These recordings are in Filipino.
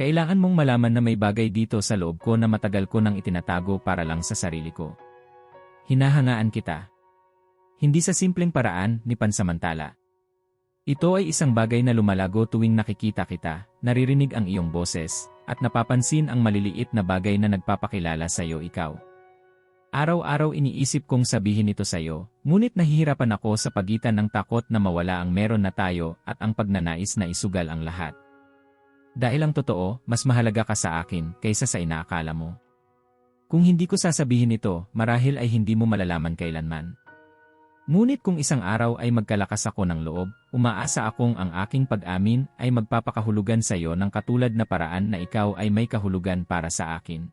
Kailangan mong malaman na may bagay dito sa loob ko na matagal ko nang itinatago para lang sa sarili ko. Hinahangaan kita. Hindi sa simpleng paraan ni pansamantala. Ito ay isang bagay na lumalago tuwing nakikita kita, naririnig ang iyong boses, at napapansin ang maliliit na bagay na nagpapakilala sa iyo ikaw. Araw-araw iniisip kong sabihin ito sa iyo, ngunit nahihirapan ako sa pagitan ng takot na mawala ang meron na tayo at ang pagnanais na isugal ang lahat. Dahil ang totoo, mas mahalaga ka sa akin kaysa sa inaakala mo. Kung hindi ko sasabihin ito, marahil ay hindi mo malalaman kailanman. Ngunit kung isang araw ay magkalakas ako ng loob, umaasa akong ang aking pag-amin ay magpapakahulugan sa iyo ng katulad na paraan na ikaw ay may kahulugan para sa akin.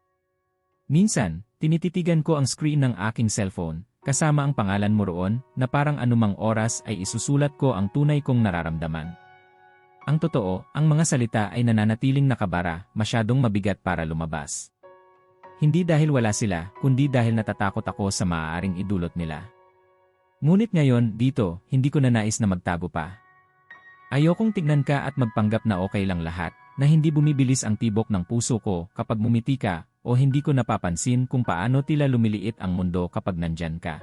Minsan, tinititigan ko ang screen ng aking cellphone, kasama ang pangalan mo roon, na parang anumang oras ay isusulat ko ang tunay kong nararamdaman. Ang totoo, ang mga salita ay nananatiling nakabara, masyadong mabigat para lumabas. Hindi dahil wala sila, kundi dahil natatakot ako sa maaaring idulot nila. Ngunit ngayon, dito, hindi ko na nais na magtago pa. Ayokong tignan ka at magpanggap na okay lang lahat, na hindi bumibilis ang tibok ng puso ko kapag mumiti ka, o hindi ko napapansin kung paano tila lumiliit ang mundo kapag nandyan ka.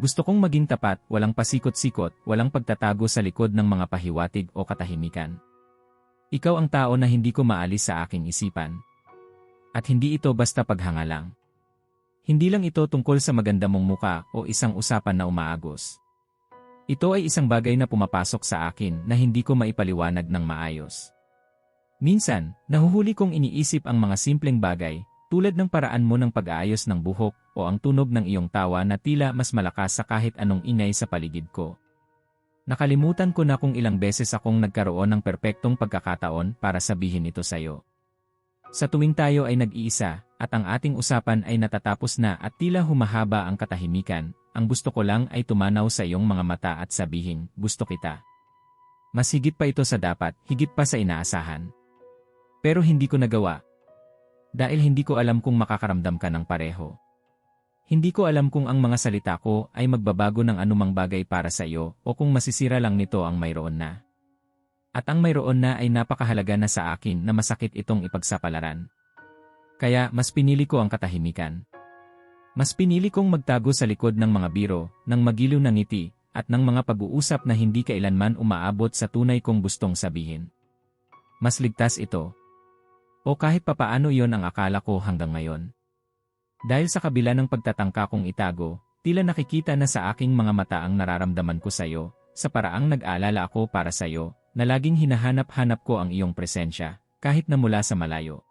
Gusto kong maging tapat, walang pasikot-sikot, walang pagtatago sa likod ng mga pahiwatig o katahimikan. Ikaw ang tao na hindi ko maalis sa aking isipan. At hindi ito basta paghanga lang. Hindi lang ito tungkol sa maganda mong muka o isang usapan na umaagos. Ito ay isang bagay na pumapasok sa akin na hindi ko maipaliwanag ng maayos. Minsan, nahuhuli kong iniisip ang mga simpleng bagay, tulad ng paraan mo ng pag-aayos ng buhok o ang tunog ng iyong tawa na tila mas malakas sa kahit anong ingay sa paligid ko. Nakalimutan ko na kung ilang beses akong nagkaroon ng perpektong pagkakataon para sabihin ito sa iyo. Sa tuwing tayo ay nag-iisa, at ang ating usapan ay natatapos na at tila humahaba ang katahimikan, ang gusto ko lang ay tumanaw sa iyong mga mata at sabihin, gusto kita. Mas higit pa ito sa dapat, higit pa sa inaasahan. Pero hindi ko nagawa, dahil hindi ko alam kung makakaramdam ka ng pareho. Hindi ko alam kung ang mga salita ko ay magbabago ng anumang bagay para sa iyo o kung masisira lang nito ang mayroon na. At ang mayroon na ay napakahalaga na sa akin na masakit itong ipagsapalaran. Kaya mas pinili ko ang katahimikan. Mas pinili kong magtago sa likod ng mga biro, ng magiliw na ngiti, at ng mga pag-uusap na hindi kailanman umaabot sa tunay kong gustong sabihin. Mas ligtas ito, o kahit papaano yon ang akala ko hanggang ngayon. Dahil sa kabila ng pagtatangka kong itago, tila nakikita na sa aking mga mata ang nararamdaman ko sa iyo, sa paraang nag-aalala ako para sa iyo, na laging hinahanap-hanap ko ang iyong presensya, kahit na mula sa malayo.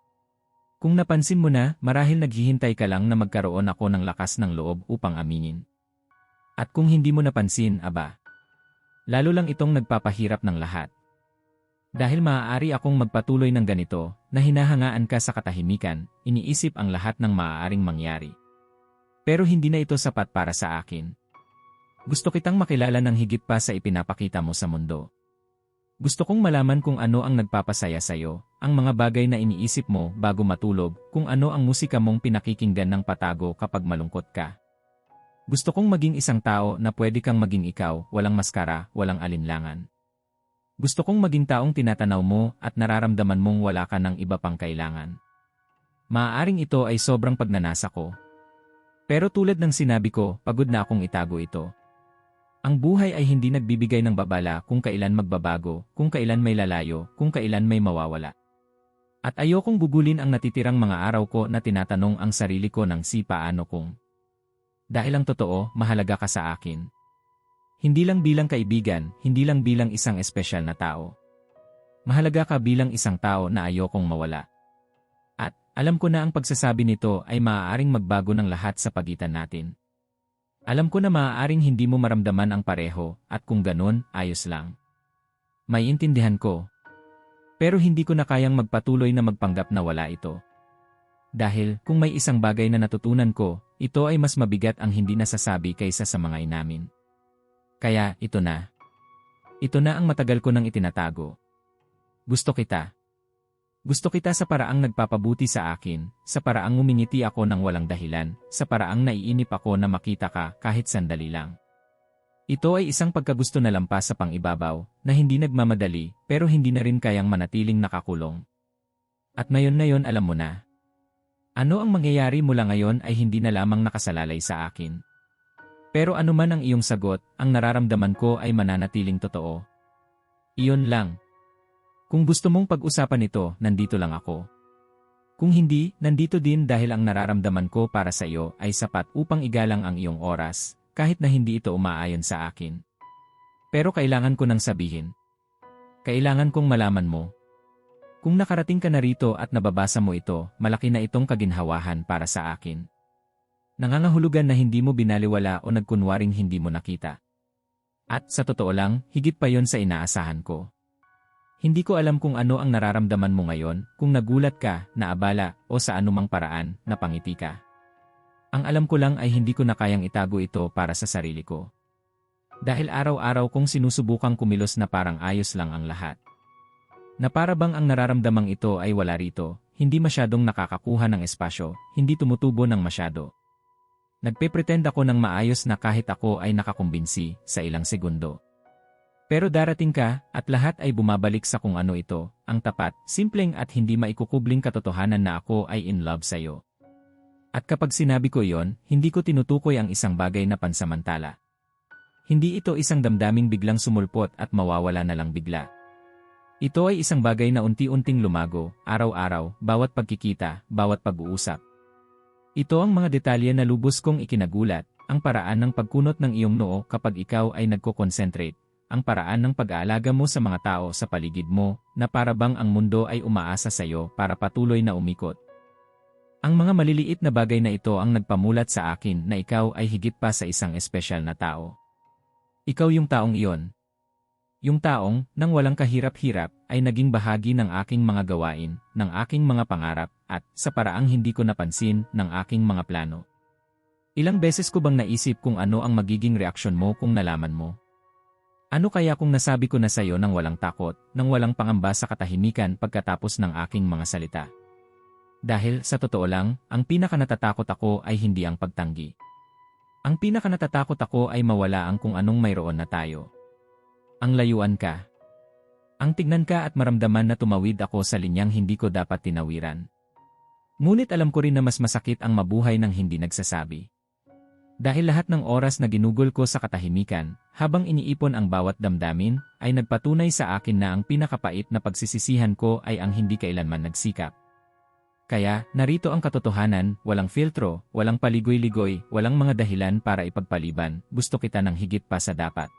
Kung napansin mo na, marahil naghihintay ka lang na magkaroon ako ng lakas ng loob upang aminin. At kung hindi mo napansin, aba, lalo lang itong nagpapahirap ng lahat. Dahil maaari akong magpatuloy ng ganito, na hinahangaan ka sa katahimikan, iniisip ang lahat ng maaaring mangyari. Pero hindi na ito sapat para sa akin. Gusto kitang makilala ng higit pa sa ipinapakita mo sa mundo. Gusto kong malaman kung ano ang nagpapasaya sa iyo, ang mga bagay na iniisip mo bago matulog, kung ano ang musika mong pinakikinggan ng patago kapag malungkot ka. Gusto kong maging isang tao na pwede kang maging ikaw, walang maskara, walang alinlangan. Gusto kong maging taong tinatanaw mo at nararamdaman mong wala ka ng iba pang kailangan. Maaaring ito ay sobrang pagnanasa ko. Pero tulad ng sinabi ko, pagod na akong itago ito. Ang buhay ay hindi nagbibigay ng babala kung kailan magbabago, kung kailan may lalayo, kung kailan may mawawala. At ayokong bugulin ang natitirang mga araw ko na tinatanong ang sarili ko ng si paano kung. Dahil ang totoo, mahalaga ka sa akin. Hindi lang bilang kaibigan, hindi lang bilang isang espesyal na tao. Mahalaga ka bilang isang tao na ayokong mawala. At, alam ko na ang pagsasabi nito ay maaaring magbago ng lahat sa pagitan natin. Alam ko na maaaring hindi mo maramdaman ang pareho, at kung ganun, ayos lang. May intindihan ko. Pero hindi ko na kayang magpatuloy na magpanggap na wala ito. Dahil, kung may isang bagay na natutunan ko, ito ay mas mabigat ang hindi nasasabi kaysa sa mga inamin. Kaya, ito na. Ito na ang matagal ko nang itinatago. Gusto kita. Gusto kita sa paraang nagpapabuti sa akin, sa paraang umingiti ako ng walang dahilan, sa paraang naiinip ako na makita ka kahit sandali lang. Ito ay isang pagkagusto na lampas sa pangibabaw, na hindi nagmamadali, pero hindi na rin kayang manatiling nakakulong. At ngayon na yon alam mo na. Ano ang mangyayari mula ngayon ay hindi na lamang nakasalalay sa akin. Pero ano man ang iyong sagot, ang nararamdaman ko ay mananatiling totoo. Iyon lang. Kung gusto mong pag-usapan ito, nandito lang ako. Kung hindi, nandito din dahil ang nararamdaman ko para sa iyo ay sapat upang igalang ang iyong oras, kahit na hindi ito umaayon sa akin. Pero kailangan ko nang sabihin. Kailangan kong malaman mo, kung nakarating ka na rito at nababasa mo ito, malaki na itong kaginhawahan para sa akin. Nangangahulugan na hindi mo binaliwala o nagkunwaring hindi mo nakita. At sa totoo lang, higit pa yon sa inaasahan ko. Hindi ko alam kung ano ang nararamdaman mo ngayon, kung nagulat ka, naabala, o sa anumang paraan, napangiti ka. Ang alam ko lang ay hindi ko na kayang itago ito para sa sarili ko. Dahil araw-araw kong sinusubukang kumilos na parang ayos lang ang lahat. Na para bang ang nararamdamang ito ay wala rito, hindi masyadong nakakakuha ng espasyo, hindi tumutubo ng masyado. Nagpe-pretend ako ng maayos na kahit ako ay nakakumbinsi sa ilang segundo. Pero darating ka at lahat ay bumabalik sa kung ano ito, ang tapat, simpleng at hindi maikukubling katotohanan na ako ay in love sa'yo. At kapag sinabi ko yon, hindi ko tinutukoy ang isang bagay na pansamantala. Hindi ito isang damdaming biglang sumulpot at mawawala na lang bigla. Ito ay isang bagay na unti-unting lumago, araw-araw, bawat pagkikita, bawat pag-uusap. Ito ang mga detalye na lubos kong ikinagulat, ang paraan ng pagkunot ng iyong noo kapag ikaw ay nagko-concentrate, ang paraan ng pag-aalaga mo sa mga tao sa paligid mo, na para bang ang mundo ay umaasa sa iyo para patuloy na umikot. Ang mga maliliit na bagay na ito ang nagpamulat sa akin na ikaw ay higit pa sa isang espesyal na tao. Ikaw yung taong iyon, yung taong, nang walang kahirap-hirap, ay naging bahagi ng aking mga gawain, ng aking mga pangarap, at, sa paraang hindi ko napansin, ng aking mga plano. Ilang beses ko bang naisip kung ano ang magiging reaksyon mo kung nalaman mo? Ano kaya kung nasabi ko na sa'yo nang walang takot, nang walang pangamba sa katahimikan pagkatapos ng aking mga salita? Dahil, sa totoo lang, ang pinakanatatakot ako ay hindi ang pagtanggi. Ang pinakanatatakot ako ay mawala ang kung anong mayroon na tayo. Ang layuan ka. Ang tignan ka at maramdaman na tumawid ako sa linyang hindi ko dapat tinawiran. Ngunit alam ko rin na mas masakit ang mabuhay ng hindi nagsasabi. Dahil lahat ng oras na ginugol ko sa katahimikan, habang iniipon ang bawat damdamin, ay nagpatunay sa akin na ang pinakapait na pagsisisihan ko ay ang hindi kailanman nagsikap. Kaya, narito ang katotohanan, walang filtro, walang paligoy-ligoy, walang mga dahilan para ipagpaliban, gusto kita ng higit pa sa dapat.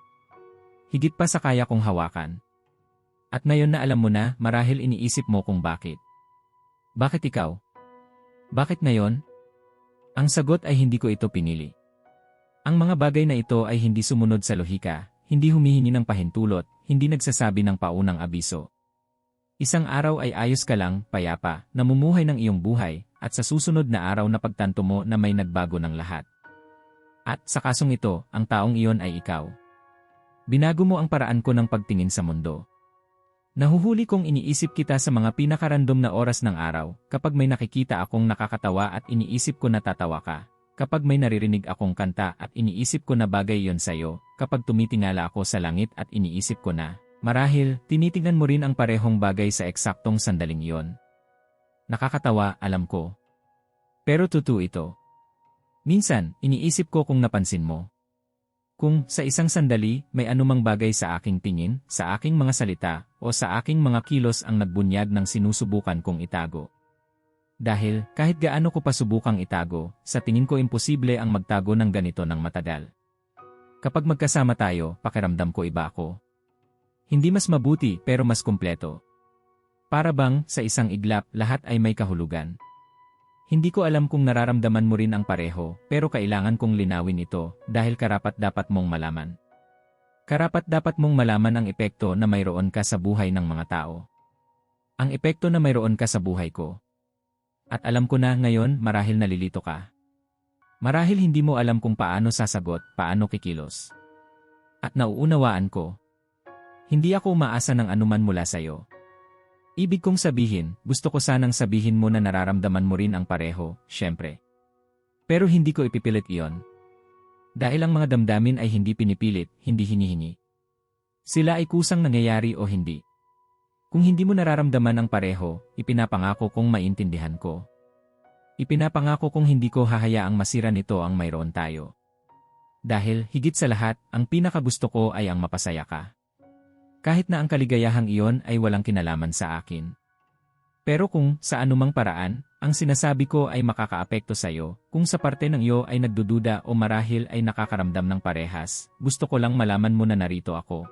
Higit pa sa kaya kong hawakan. At ngayon na alam mo na, marahil iniisip mo kung bakit. Bakit ikaw? Bakit ngayon? Ang sagot ay hindi ko ito pinili. Ang mga bagay na ito ay hindi sumunod sa lohika, hindi humihingi ng pahintulot, hindi nagsasabi ng paunang abiso. Isang araw ay ayos ka lang, payapa, namumuhay ng iyong buhay, at sa susunod na araw na pagtanto mo na may nagbago ng lahat. At sa kasong ito, ang taong iyon ay ikaw. Binago mo ang paraan ko ng pagtingin sa mundo. Nahuhuli kong iniisip kita sa mga pinakarandom na oras ng araw, kapag may nakikita akong nakakatawa at iniisip ko na tatawa ka, kapag may naririnig akong kanta at iniisip ko na bagay yon sa'yo, kapag tumitingala ako sa langit at iniisip ko na, marahil, tinitingnan mo rin ang parehong bagay sa eksaktong sandaling yon. Nakakatawa, alam ko. Pero totoo ito. Minsan, iniisip ko kung napansin mo, kung sa isang sandali may anumang bagay sa aking tingin, sa aking mga salita, o sa aking mga kilos ang nagbunyag ng sinusubukan kong itago. Dahil, kahit gaano ko pa subukang itago, sa tingin ko imposible ang magtago ng ganito ng matagal. Kapag magkasama tayo, pakiramdam ko iba ako. Hindi mas mabuti pero mas kumpleto. Para bang, sa isang iglap, lahat ay may kahulugan. Hindi ko alam kung nararamdaman mo rin ang pareho, pero kailangan kong linawin ito dahil karapat dapat mong malaman. Karapat dapat mong malaman ang epekto na mayroon ka sa buhay ng mga tao. Ang epekto na mayroon ka sa buhay ko. At alam ko na ngayon marahil nalilito ka. Marahil hindi mo alam kung paano sasagot, paano kikilos. At nauunawaan ko. Hindi ako umaasa ng anuman mula sa iyo. Ibig kong sabihin, gusto ko sanang sabihin mo na nararamdaman mo rin ang pareho, syempre. Pero hindi ko ipipilit iyon. Dahil ang mga damdamin ay hindi pinipilit, hindi hinihingi. Sila ay kusang nangyayari o hindi. Kung hindi mo nararamdaman ang pareho, ipinapangako kong maintindihan ko. Ipinapangako kong hindi ko hahayaang masira nito ang mayroon tayo. Dahil, higit sa lahat, ang pinakagusto ko ay ang mapasaya ka. Kahit na ang kaligayahang iyon ay walang kinalaman sa akin. Pero kung, sa anumang paraan, ang sinasabi ko ay makakaapekto sa iyo, kung sa parte ng iyo ay nagdududa o marahil ay nakakaramdam ng parehas, gusto ko lang malaman mo na narito ako.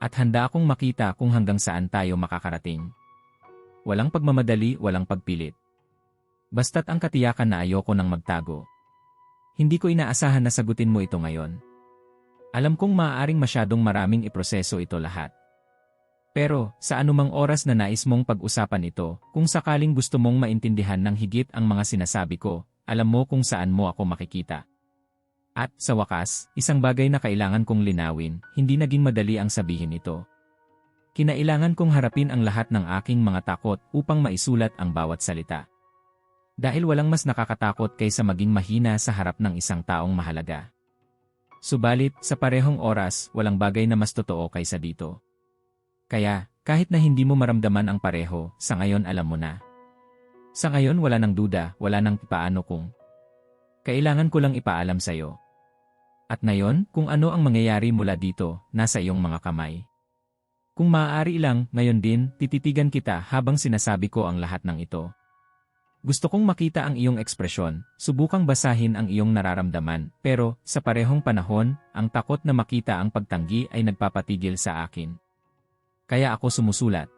At handa akong makita kung hanggang saan tayo makakarating. Walang pagmamadali, walang pagpilit. Basta't ang katiyakan na ayoko nang magtago. Hindi ko inaasahan na sagutin mo ito ngayon. Alam kong maaaring masyadong maraming iproseso ito lahat. Pero, sa anumang oras na nais mong pag-usapan ito, kung sakaling gusto mong maintindihan ng higit ang mga sinasabi ko, alam mo kung saan mo ako makikita. At, sa wakas, isang bagay na kailangan kong linawin, hindi naging madali ang sabihin ito. Kinailangan kong harapin ang lahat ng aking mga takot upang maisulat ang bawat salita. Dahil walang mas nakakatakot kaysa maging mahina sa harap ng isang taong mahalaga. Subalit, sa parehong oras, walang bagay na mas totoo kaysa dito. Kaya, kahit na hindi mo maramdaman ang pareho, sa ngayon alam mo na. Sa ngayon wala nang duda, wala nang paano kung. Kailangan ko lang ipaalam sa'yo. At ngayon, kung ano ang mangyayari mula dito, nasa iyong mga kamay. Kung maaari lang, ngayon din, tititigan kita habang sinasabi ko ang lahat ng ito. Gusto kong makita ang iyong ekspresyon, subukang basahin ang iyong nararamdaman, pero, sa parehong panahon, ang takot na makita ang pagtanggi ay nagpapatigil sa akin. Kaya ako sumusulat.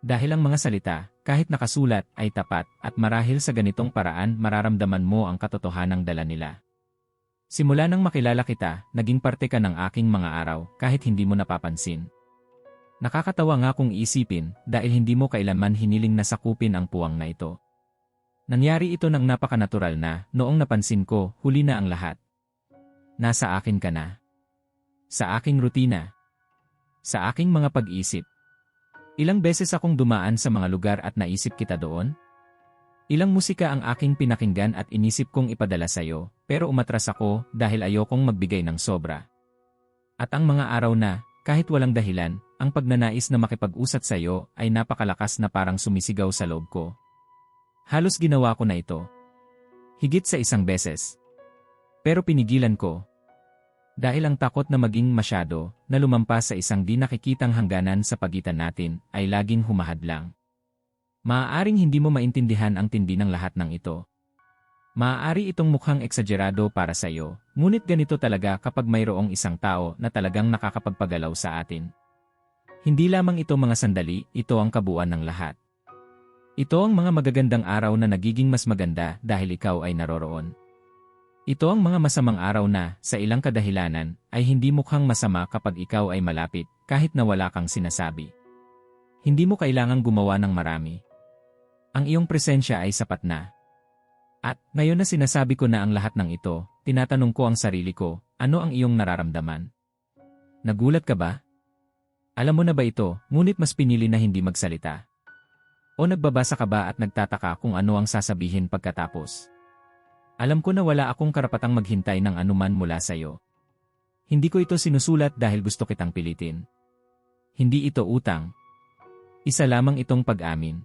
Dahil ang mga salita, kahit nakasulat, ay tapat at marahil sa ganitong paraan mararamdaman mo ang katotohanang dala nila. Simula nang makilala kita, naging parte ka ng aking mga araw kahit hindi mo napapansin. Nakakatawa nga kung isipin dahil hindi mo kailanman hiniling na sakupin ang puwang na ito. Nangyari ito ng napakanatural na noong napansin ko huli na ang lahat. Nasa akin ka na. Sa aking rutina. Sa aking mga pag-isip. Ilang beses akong dumaan sa mga lugar at naisip kita doon? Ilang musika ang aking pinakinggan at inisip kong ipadala sa'yo, pero umatras ako dahil ayokong magbigay ng sobra. At ang mga araw na, kahit walang dahilan, ang pagnanais na makipag-usat sa'yo ay napakalakas na parang sumisigaw sa loob ko. Halos ginawa ko na ito. Higit sa isang beses. Pero pinigilan ko, dahil ang takot na maging masyado, na lumampas sa isang di nakikitang hangganan sa pagitan natin, ay laging humahadlang. Maaaring hindi mo maintindihan ang tindi ng lahat ng ito. Maaari itong mukhang eksagerado para sa iyo, ngunit ganito talaga kapag mayroong isang tao na talagang nakakapagpagalaw sa atin. Hindi lamang ito mga sandali, ito ang kabuuan ng lahat. Ito ang mga magagandang araw na nagiging mas maganda dahil ikaw ay naroroon. Ito ang mga masamang araw na, sa ilang kadahilanan, ay hindi mukhang masama kapag ikaw ay malapit, kahit na wala kang sinasabi. Hindi mo kailangang gumawa ng marami. Ang iyong presensya ay sapat na. At, ngayon na sinasabi ko na ang lahat ng ito, tinatanong ko ang sarili ko, ano ang iyong nararamdaman? Nagulat ka ba? Alam mo na ba ito, ngunit mas pinili na hindi magsalita? O nagbabasa ka ba at nagtataka kung ano ang sasabihin pagkatapos? Alam ko na wala akong karapatang maghintay ng anuman mula sa iyo. Hindi ko ito sinusulat dahil gusto kitang pilitin. Hindi ito utang. Isa lamang itong pag-amin.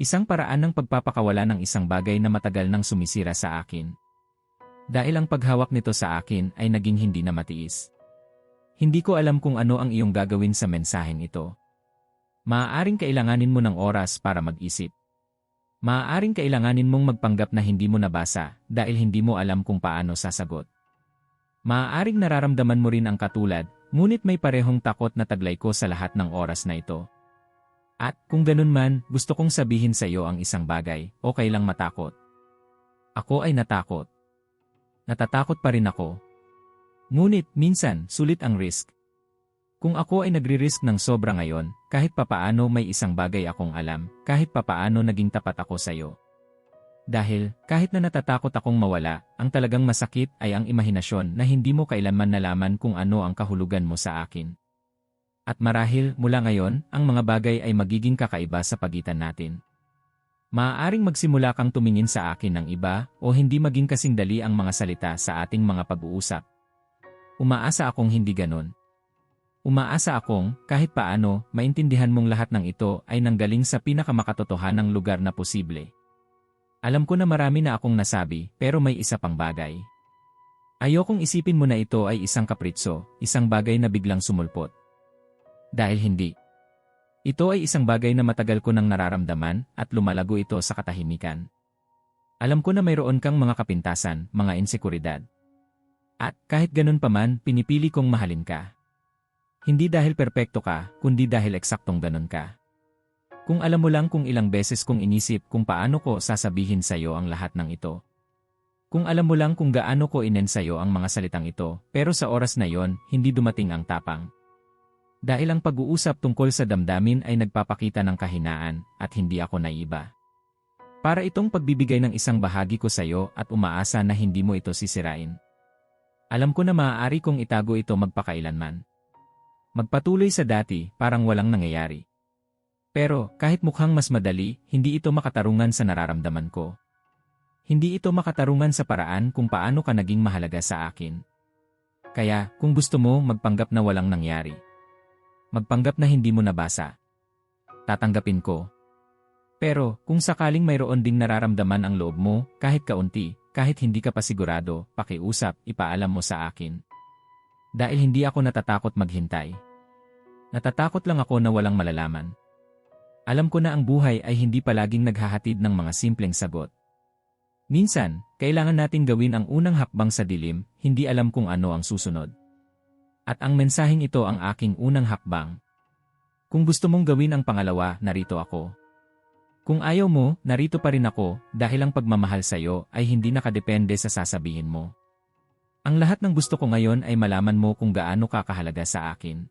Isang paraan ng pagpapakawala ng isang bagay na matagal nang sumisira sa akin. Dahil ang paghawak nito sa akin ay naging hindi na matiis. Hindi ko alam kung ano ang iyong gagawin sa mensaheng ito. Maaaring kailanganin mo ng oras para mag-isip. Maaaring kailanganin mong magpanggap na hindi mo nabasa dahil hindi mo alam kung paano sasagot. Maaaring nararamdaman mo rin ang katulad, ngunit may parehong takot na taglay ko sa lahat ng oras na ito. At kung ganun man, gusto kong sabihin sa iyo ang isang bagay, okay lang matakot. Ako ay natakot. Natatakot pa rin ako. Ngunit, minsan, sulit ang risk. Kung ako ay nagre-risk ng sobra ngayon, kahit papaano may isang bagay akong alam, kahit papaano naging tapat ako sa iyo. Dahil, kahit na natatakot akong mawala, ang talagang masakit ay ang imahinasyon na hindi mo kailanman nalaman kung ano ang kahulugan mo sa akin. At marahil, mula ngayon, ang mga bagay ay magiging kakaiba sa pagitan natin. Maaaring magsimula kang tumingin sa akin ng iba o hindi maging kasing dali ang mga salita sa ating mga pag-uusap. Umaasa akong hindi ganon. Umaasa akong, kahit paano, maintindihan mong lahat ng ito ay nanggaling sa pinakamakatotohanang lugar na posible. Alam ko na marami na akong nasabi, pero may isa pang bagay. Ayokong isipin mo na ito ay isang kapritso, isang bagay na biglang sumulpot. Dahil hindi. Ito ay isang bagay na matagal ko nang nararamdaman at lumalago ito sa katahimikan. Alam ko na mayroon kang mga kapintasan, mga insekuridad. At kahit ganun pa man, pinipili kong mahalin ka. Hindi dahil perpekto ka, kundi dahil eksaktong ganun ka. Kung alam mo lang kung ilang beses kong inisip kung paano ko sasabihin sa iyo ang lahat ng ito. Kung alam mo lang kung gaano ko inensayo ang mga salitang ito, pero sa oras na yon, hindi dumating ang tapang. Dahil ang pag-uusap tungkol sa damdamin ay nagpapakita ng kahinaan at hindi ako naiba. Para itong pagbibigay ng isang bahagi ko sa iyo at umaasa na hindi mo ito sisirain. Alam ko na maaari kong itago ito magpakailanman. Magpatuloy sa dati, parang walang nangyayari. Pero, kahit mukhang mas madali, hindi ito makatarungan sa nararamdaman ko. Hindi ito makatarungan sa paraan kung paano ka naging mahalaga sa akin. Kaya, kung gusto mo, magpanggap na walang nangyari. Magpanggap na hindi mo nabasa. Tatanggapin ko, pero kung sakaling mayroon ding nararamdaman ang loob mo, kahit kaunti, kahit hindi ka pa sigurado, pakiusap, ipaalam mo sa akin. Dahil hindi ako natatakot maghintay. Natatakot lang ako na walang malalaman. Alam ko na ang buhay ay hindi palaging naghahatid ng mga simpleng sagot. Minsan, kailangan nating gawin ang unang hakbang sa dilim, hindi alam kung ano ang susunod. At ang mensaheng ito ang aking unang hakbang. Kung gusto mong gawin ang pangalawa, narito ako. Kung ayaw mo, narito pa rin ako dahil ang pagmamahal sa iyo ay hindi nakadepende sa sasabihin mo. Ang lahat ng gusto ko ngayon ay malaman mo kung gaano kakahalaga sa akin.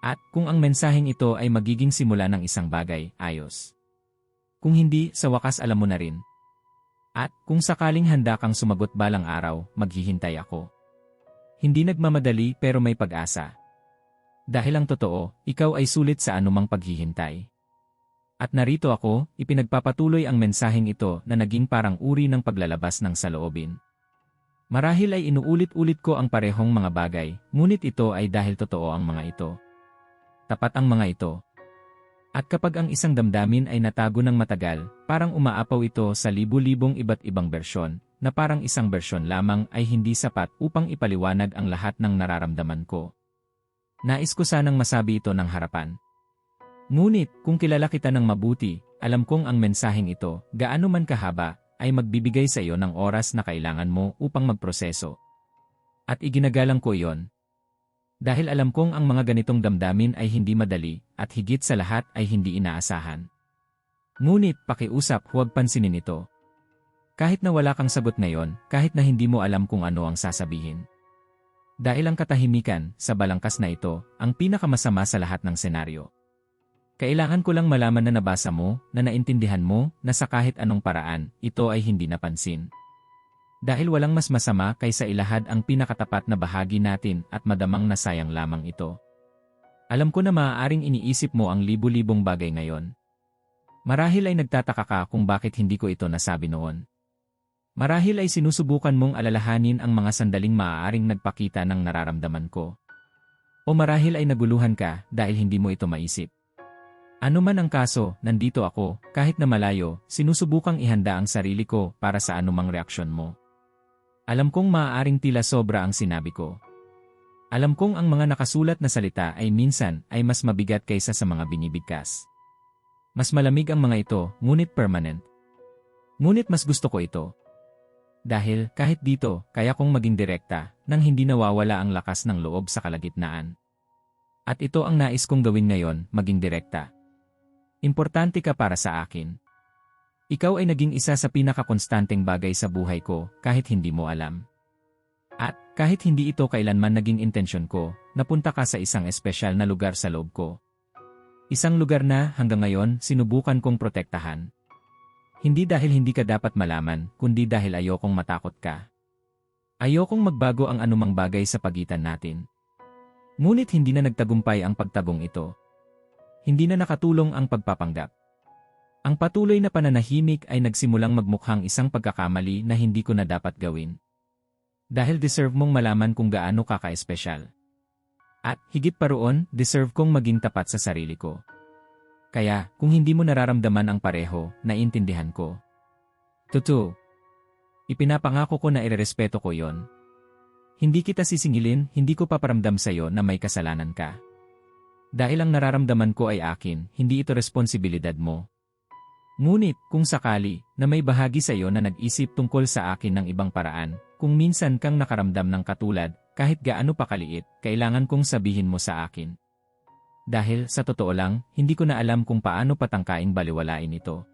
At kung ang mensaheng ito ay magiging simula ng isang bagay, ayos. Kung hindi, sa wakas alam mo na rin. At kung sakaling handa kang sumagot balang araw, maghihintay ako. Hindi nagmamadali pero may pag-asa. Dahil ang totoo, ikaw ay sulit sa anumang paghihintay. At narito ako, ipinagpapatuloy ang mensaheng ito na naging parang uri ng paglalabas ng saloobin. Marahil ay inuulit-ulit ko ang parehong mga bagay, ngunit ito ay dahil totoo ang mga ito. Tapat ang mga ito. At kapag ang isang damdamin ay natago ng matagal, parang umaapaw ito sa libu-libong iba't ibang bersyon, na parang isang bersyon lamang ay hindi sapat upang ipaliwanag ang lahat ng nararamdaman ko. Nais ko sanang masabi ito ng harapan. Ngunit, kung kilala kita ng mabuti, alam kong ang mensaheng ito, gaano man kahaba, ay magbibigay sa iyo ng oras na kailangan mo upang magproseso. At iginagalang ko iyon. Dahil alam kong ang mga ganitong damdamin ay hindi madali, at higit sa lahat ay hindi inaasahan. Ngunit, pakiusap huwag pansinin ito. Kahit na wala kang sagot ngayon, kahit na hindi mo alam kung ano ang sasabihin. Dahil ang katahimikan, sa balangkas na ito, ang pinakamasama sa lahat ng senaryo. Kailangan ko lang malaman na nabasa mo, na naintindihan mo, na sa kahit anong paraan, ito ay hindi napansin. Dahil walang mas masama kaysa ilahad ang pinakatapat na bahagi natin at madamang nasayang lamang ito. Alam ko na maaaring iniisip mo ang libu-libong bagay ngayon. Marahil ay nagtataka ka kung bakit hindi ko ito nasabi noon. Marahil ay sinusubukan mong alalahanin ang mga sandaling maaaring nagpakita ng nararamdaman ko. O marahil ay naguluhan ka dahil hindi mo ito maisip. Ano man ang kaso, nandito ako, kahit na malayo, sinusubukang ihanda ang sarili ko para sa anumang reaksyon mo. Alam kong maaaring tila sobra ang sinabi ko. Alam kong ang mga nakasulat na salita ay minsan ay mas mabigat kaysa sa mga binibigkas. Mas malamig ang mga ito, ngunit permanent. Ngunit mas gusto ko ito. Dahil kahit dito, kaya kong maging direkta, nang hindi nawawala ang lakas ng loob sa kalagitnaan. At ito ang nais kong gawin ngayon, maging direkta. Importante ka para sa akin. Ikaw ay naging isa sa pinakakonstanteng bagay sa buhay ko kahit hindi mo alam. At kahit hindi ito kailanman naging intensyon ko, napunta ka sa isang espesyal na lugar sa loob ko. Isang lugar na hanggang ngayon sinubukan kong protektahan. Hindi dahil hindi ka dapat malaman, kundi dahil ayokong matakot ka. Ayokong magbago ang anumang bagay sa pagitan natin. Ngunit hindi na nagtagumpay ang pagtagong ito. Hindi na nakatulong ang pagpapanggap. Ang patuloy na pananahimik ay nagsimulang magmukhang isang pagkakamali na hindi ko na dapat gawin. Dahil deserve mong malaman kung gaano ka ka-espesyal. At higit pa roon, deserve kong maging tapat sa sarili ko. Kaya, kung hindi mo nararamdaman ang pareho, naiintindihan ko. Totoo. Ipinapangako ko na irerespeto ko yon. Hindi kita sisingilin, hindi ko paparamdam sa'yo na may kasalanan ka. Dahil ang nararamdaman ko ay akin, hindi ito responsibilidad mo. Ngunit, kung sakali, na may bahagi sa'yo na nag-isip tungkol sa akin ng ibang paraan, kung minsan kang nakaramdam ng katulad, kahit gaano pa kaliit, kailangan kong sabihin mo sa akin. Dahil, sa totoo lang, hindi ko na alam kung paano patangkaing baliwalain ito.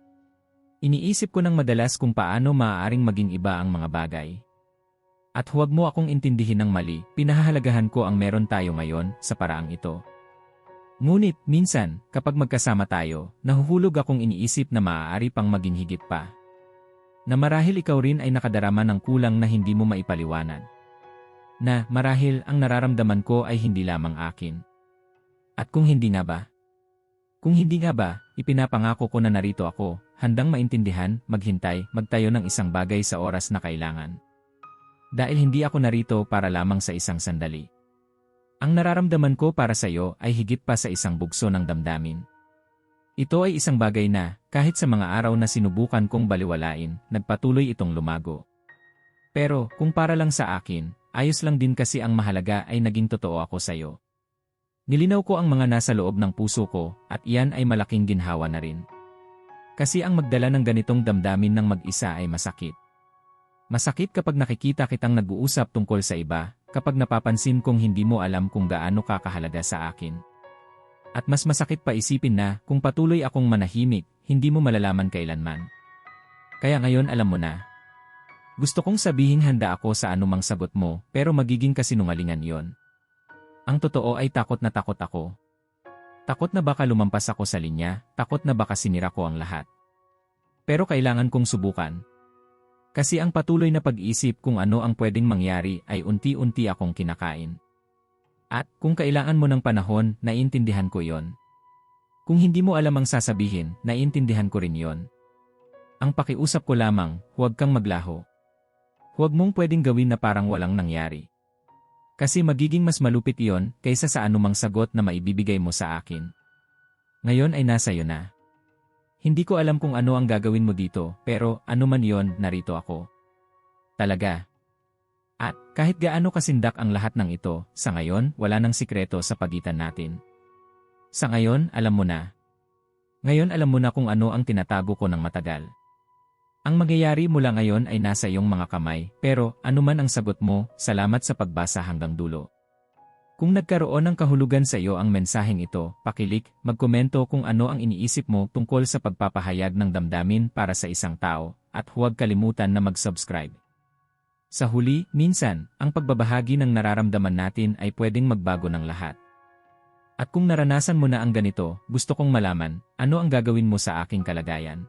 Iniisip ko ng madalas kung paano maaaring maging iba ang mga bagay. At huwag mo akong intindihin ng mali, pinahahalagahan ko ang meron tayo ngayon sa paraang ito. Ngunit, minsan, kapag magkasama tayo, nahuhulog akong iniisip na maaari pang maging higit pa. Na marahil ikaw rin ay nakadarama ng kulang na hindi mo maipaliwanag. Na marahil ang nararamdaman ko ay hindi lamang akin. At kung hindi nga ba? Kung hindi nga ba, ipinapangako ko na narito ako, handang maintindihan, maghintay, magtayo ng isang bagay sa oras na kailangan. Dahil hindi ako narito para lamang sa isang sandali. Ang nararamdaman ko para sa iyo ay higit pa sa isang bugso ng damdamin. Ito ay isang bagay na, kahit sa mga araw na sinubukan kong baliwalain, nagpatuloy itong lumago. Pero, kung para lang sa akin, ayos lang din kasi ang mahalaga ay naging totoo ako sa iyo. Nilinaw ko ang mga nasa loob ng puso ko, at iyan ay malaking ginhawa na rin. Kasi ang magdala ng ganitong damdamin ng mag-isa ay masakit. Masakit kapag nakikita kitang nag-uusap tungkol sa iba, kapag napapansin kong hindi mo alam kung gaano kakahalaga sa akin. At mas masakit pa isipin na kung patuloy akong manahimik, hindi mo malalaman kailanman. Kaya ngayon alam mo na. Gusto kong sabihin handa ako sa anumang sagot mo, pero magiging kasinungalingan yon. Ang totoo ay takot na takot ako. Takot na baka lumampas ako sa linya, takot na baka sinira ko ang lahat. Pero kailangan kong subukan, kasi ang patuloy na pag-isip kung ano ang pwedeng mangyari ay unti-unti akong kinakain. At kung kailangan mo ng panahon, naiintindihan ko yon. Kung hindi mo alam ang sasabihin, naiintindihan ko rin yon. Ang pakiusap ko lamang, huwag kang maglaho. Huwag mong pwedeng gawin na parang walang nangyari. Kasi magiging mas malupit iyon kaysa sa anumang sagot na maibibigay mo sa akin. Ngayon ay nasa iyo na. Hindi ko alam kung ano ang gagawin mo dito, pero ano man yon, narito ako. Talaga. At kahit gaano kasindak ang lahat ng ito, sa ngayon wala nang sikreto sa pagitan natin. Sa ngayon, alam mo na. Ngayon alam mo na kung ano ang tinatago ko ng matagal. Ang magyayari mula ngayon ay nasa iyong mga kamay, pero anuman ang sagot mo, salamat sa pagbasa hanggang dulo. Kung nagkaroon ng kahulugan sa iyo ang mensaheng ito, pakilik, magkomento kung ano ang iniisip mo tungkol sa pagpapahayag ng damdamin para sa isang tao, at huwag kalimutan na mag-subscribe. Sa huli, minsan, ang pagbabahagi ng nararamdaman natin ay pwedeng magbago ng lahat. At kung naranasan mo na ang ganito, gusto kong malaman, ano ang gagawin mo sa aking kalagayan?